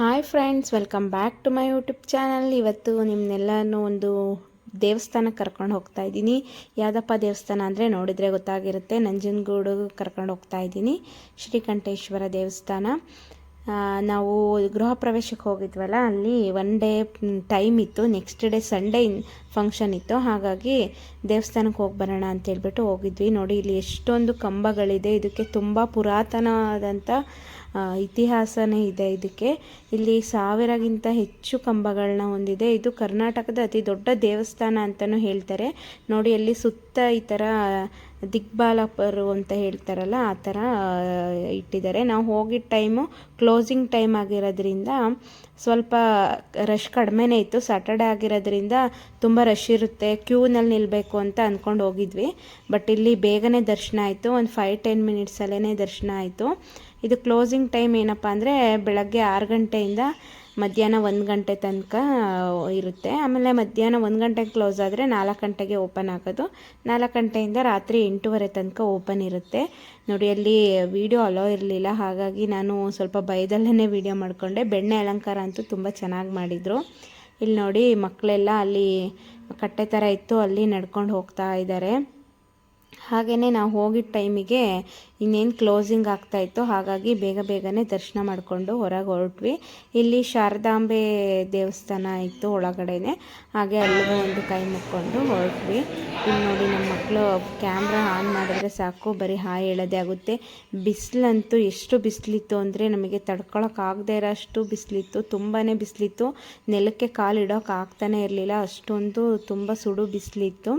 Hi friends, welcome back to my YouTube channel. ಇವತ್ತು ನಿಮ್ಮನ್ನೆಲ್ಲನೂ ಒಂದು ದೇವಸ್ಥಾನಕ್ಕೆ ಕರ್ಕೊಂಡು ಹೋಗ್ತಾ ಇದ್ದೀನಿ. ಯಾದಪ್ಪ ದೇವಸ್ಥಾನ ಅಂದರೆ ನೋಡಿದರೆ ಗೊತ್ತಾಗಿರುತ್ತೆ. ನಂಜನಗೂಡು ಕರ್ಕೊಂಡು ಹೋಗ್ತಾ ಇದ್ದೀನಿ. ಶ್ರೀಕಂಠೇಶ್ವರ ದೇವಸ್ಥಾನ. ನಾವು ಗೃಹ ಪ್ರವೇಶಕ್ಕೆ ಹೋಗಿದ್ವಲ್ಲ, ಅಲ್ಲಿ ಒನ್ ಡೇ ಟೈಮ್ ಇತ್ತು. ನೆಕ್ಸ್ಟ್ ಡೇ ಸಂಡೇ ಫಂಕ್ಷನ್ ಇತ್ತು. ಹಾಗಾಗಿ ದೇವಸ್ಥಾನಕ್ಕೆ ಹೋಗಿ ಬರೋಣ ಅಂತ ಹೇಳ್ಬಿಟ್ಟು ಹೋಗಿದ್ವಿ. ನೋಡಿ, ಇಲ್ಲಿ ಎಷ್ಟೊಂದು ಕಂಬಗಳಿದೆ. ಇದಕ್ಕೆ ತುಂಬ ಪುರಾತನವಾದಂಥ ಇತಿಹಾಸನೇ ಇದೆ ಇದಕ್ಕೆ. ಇಲ್ಲಿ ಸಾವಿರಗಿಂತ ಹೆಚ್ಚು ಕಂಬಗಳನ್ನ ಹೊಂದಿದೆ. ಇದು ಕರ್ನಾಟಕದ ಅತಿ ದೊಡ್ಡ ದೇವಸ್ಥಾನ ಅಂತಲೂ ಹೇಳ್ತಾರೆ. ನೋಡಿ, ಅಲ್ಲಿ ಸುತ್ತ ಈ ಥರ ದಿಗ್ಬಾಲಪರು ಅಂತ ಹೇಳ್ತಾರಲ್ಲ, ಆ ಥರ ಇಟ್ಟಿದ್ದಾರೆ. ನಾವು ಹೋಗಿದ್ದ ಟೈಮು ಕ್ಲೋಸಿಂಗ್ ಟೈಮ್ ಆಗಿರೋದ್ರಿಂದ ಸ್ವಲ್ಪ ರಶ್ ಕಡಿಮೆನೇ ಇತ್ತು. ಸ್ಯಾಟರ್ಡೆ ಆಗಿರೋದ್ರಿಂದ ತುಂಬ ರಶ್ ಇರುತ್ತೆ. ಕ್ಯೂನಲ್ಲಿ ನಿಲ್ಲಬೇಕು ಅಂತ ಅಂದ್ಕೊಂಡು ಹೋಗಿದ್ವಿ. ಬಟ್ ಇಲ್ಲಿ ಬೇಗನೆ ದರ್ಶನ ಆಯಿತು. ಒಂದು ಫೈವ್ ಟೆನ್ ಮಿನಿಟ್ಸಲ್ಲೇ ದರ್ಶನ ಆಯಿತು. ಇದು ಕ್ಲೋಸಿಂಗ್ ಟೈಮ್ ಏನಪ್ಪ ಅಂದರೆ ಬೆಳಗ್ಗೆ ಆರು ಗಂಟೆಯಿಂದ ಮಧ್ಯಾಹ್ನ ಒಂದು ಗಂಟೆ ತನಕ ಇರುತ್ತೆ. ಆಮೇಲೆ ಮಧ್ಯಾಹ್ನ ಒಂದು ಗಂಟೆಗೆ ಕ್ಲೋಸ್ ಆದರೆ ನಾಲ್ಕು ಗಂಟೆಗೆ ಓಪನ್ ಆಗೋದು. ನಾಲ್ಕು ಗಂಟೆಯಿಂದ ರಾತ್ರಿ ಎಂಟೂವರೆ ತನಕ ಓಪನ್ ಇರುತ್ತೆ. ನೋಡಿ, ಅಲ್ಲಿ ವಿಡಿಯೋ ಅಲೋ ಇರಲಿಲ್ಲ. ಹಾಗಾಗಿ ನಾನು ಸ್ವಲ್ಪ ಭಯದಲ್ಲೇ ವಿಡಿಯೋ ಮಾಡಿಕೊಂಡೆ. ಬೆಣ್ಣೆ ಅಲಂಕಾರ ಅಂತೂ ತುಂಬ ಚೆನ್ನಾಗಿ ಮಾಡಿದರು. ಇಲ್ಲಿ ನೋಡಿ, ಮಕ್ಕಳೆಲ್ಲ ಅಲ್ಲಿ ಕಟ್ಟೆ ಥರ ಇತ್ತು. ಅಲ್ಲಿ ನಡ್ಕೊಂಡು ಹೋಗ್ತಾ ಇದ್ದಾರೆ. ಹಾಗೆಯೇ ನಾವು ಹೋಗಿದ್ದ ಟೈಮಿಗೆ ಇನ್ನೇನು ಕ್ಲೋಸಿಂಗ್ ಆಗ್ತಾಯಿತ್ತು ಹಾಗಾಗಿ ಬೇಗ ಬೇಗನೆ ದರ್ಶನ ಮಾಡಿಕೊಂಡು ಹೊರಗೆ ಹೊರಟ್ವಿ. ಇಲ್ಲಿ ಶಾರದಾಂಬೆ ದೇವಸ್ಥಾನ ಇತ್ತು ಒಳಗಡೆನೆ. ಹಾಗೆ ಅಲ್ಲಿಗೂ ಒಂದು ಕೈ ಮುಕ್ಕೊಂಡು ಹೊರಟ್ವಿ. ಇಲ್ಲಿ ನೋಡಿ ನಮ್ಮ ಮಕ್ಕಳು ಕ್ಯಾಮ್ರಾ ಆನ್ ಮಾಡಿದ್ರೆ ಸಾಕು, ಬರೀ ಹಾಯ್ ಹೇಳೋದೇ ಆಗುತ್ತೆ. ಬಿಸಿಲಂತೂ ಎಷ್ಟು ಬಿಸಿಲಿತ್ತು ಅಂದರೆ ನಮಗೆ ತಡ್ಕೊಳಕ್ಕಾಗದೇ ಇರೋ ಅಷ್ಟು ಬಿಸಿಲಿತ್ತು ತುಂಬಾ ಬಿಸಿಲಿತ್ತು. ನೆಲಕ್ಕೆ ಕಾಲು ಇಡೋಕೆ ಆಗ್ತಾನೆ ಇರಲಿಲ್ಲ, ಅಷ್ಟೊಂದು ತುಂಬ ಸುಡು ಬಿಸಿಲಿತ್ತು.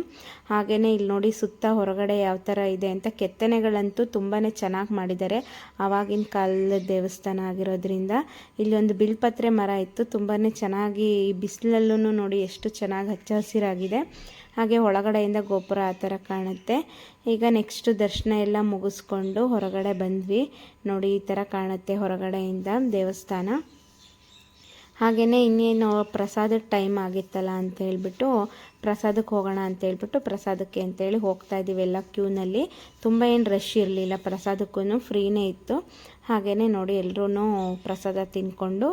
ಹಾಗೆಯೇ ಇಲ್ಲಿ ನೋಡಿ ಸುತ್ತ ಹೊರಗಡೆ ಯಾವ ಥರ ಇದೆ ಅಂತ ಕೆತ್ತನೆಗಳಂತೂ ತುಂಬಾ ಚೆನ್ನಾಗಿ ಮಾಡಿದ್ದಾರೆ. ಆವಾಗಿನ ಕಾಲದ ದೇವಸ್ಥಾನ ಆಗಿರೋದ್ರಿಂದ ಇಲ್ಲಿ ಒಂದು ಬಿಲ್ಪತ್ರೆ ಮರ ಇತ್ತು. ತುಂಬಾ ಚೆನ್ನಾಗಿ ಬಿಸಿಲಲ್ಲೂ ನೋಡಿ ಎಷ್ಟು ಚೆನ್ನಾಗಿ ಹಚ್ಚ ಹಸಿರಾಗಿದೆ ಹಾಗೆ ಒಳಗಡೆಯಿಂದ ಗೋಪುರ ಆ ಥರ ಕಾಣುತ್ತೆ. ಈಗ ನೆಕ್ಸ್ಟು ದರ್ಶನ ಎಲ್ಲ ಮುಗಿಸ್ಕೊಂಡು ಹೊರಗಡೆ ಬಂದ್ವಿ. ನೋಡಿ ಈ ಥರ ಕಾಣುತ್ತೆ ಹೊರಗಡೆಯಿಂದ ದೇವಸ್ಥಾನ. ಹಾಗೆಯೇ ಇನ್ನೇನು ಪ್ರಸಾದದ ಟೈಮ್ ಆಗಿತ್ತಲ್ಲ ಅಂತ ಹೇಳ್ಬಿಟ್ಟು ಪ್ರಸಾದಕ್ಕೆ ಹೋಗೋಣ ಅಂತ ಹೇಳ್ಬಿಟ್ಟು ಪ್ರಸಾದಕ್ಕೆ ಅಂತೇಳಿ ಹೋಗ್ತಾ ಇದ್ದೀವಿ ಎಲ್ಲ ಕ್ಯೂನಲ್ಲಿ ತುಂಬ ಏನು ರಶ್ ಇರಲಿಲ್ಲ ಪ್ರಸಾದಕ್ಕೂ ಫ್ರೀನೇ ಇತ್ತು. ಹಾಗೆಯೇ ನೋಡಿ ಎಲ್ಲರೂ ಪ್ರಸಾದ ತಿಂದ್ಕೊಂಡು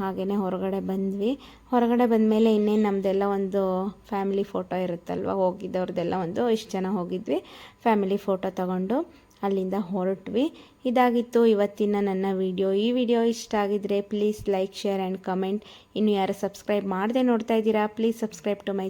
ಹಾಗೆಯೇ ಹೊರಗಡೆ ಬಂದ್ವಿ. ಹೊರಗಡೆ ಬಂದಮೇಲೆ ಇನ್ನೇನು ನಮ್ಮದೆಲ್ಲ ಒಂದು ಫ್ಯಾಮಿಲಿ ಫೋಟೋ ಇರುತ್ತಲ್ವ ಹೋಗಿದ್ದವ್ರದ್ದೆಲ್ಲ ಒಂದು ಇಷ್ಟು ಜನ ಹೋಗಿದ್ವಿ. ಫ್ಯಾಮಿಲಿ ಫೋಟೋ ತಗೊಂಡು ಅಲ್ಲಿಂದ ಹೊರಟ್ವಿ. ಇದಾಗಿತ್ತು ಇವತ್ತಿನ ನನ್ನ ವಿಡಿಯೋ. ಈ ವಿಡಿಯೋ ಇಷ್ಟ ಆಗಿದ್ರೆ please like, share and comment. ಇನ್ನು ಯಾರು ಸಬ್ಸ್ಕ್ರೈಬ್ ಮಾಡದೆ ನೋಡ್ತಾ ಇದ್ದೀರಾ, ಪ್ಲೀಸ್ ಸಬ್ಸ್ಕ್ರೈಬ್ ಟು ಮೈ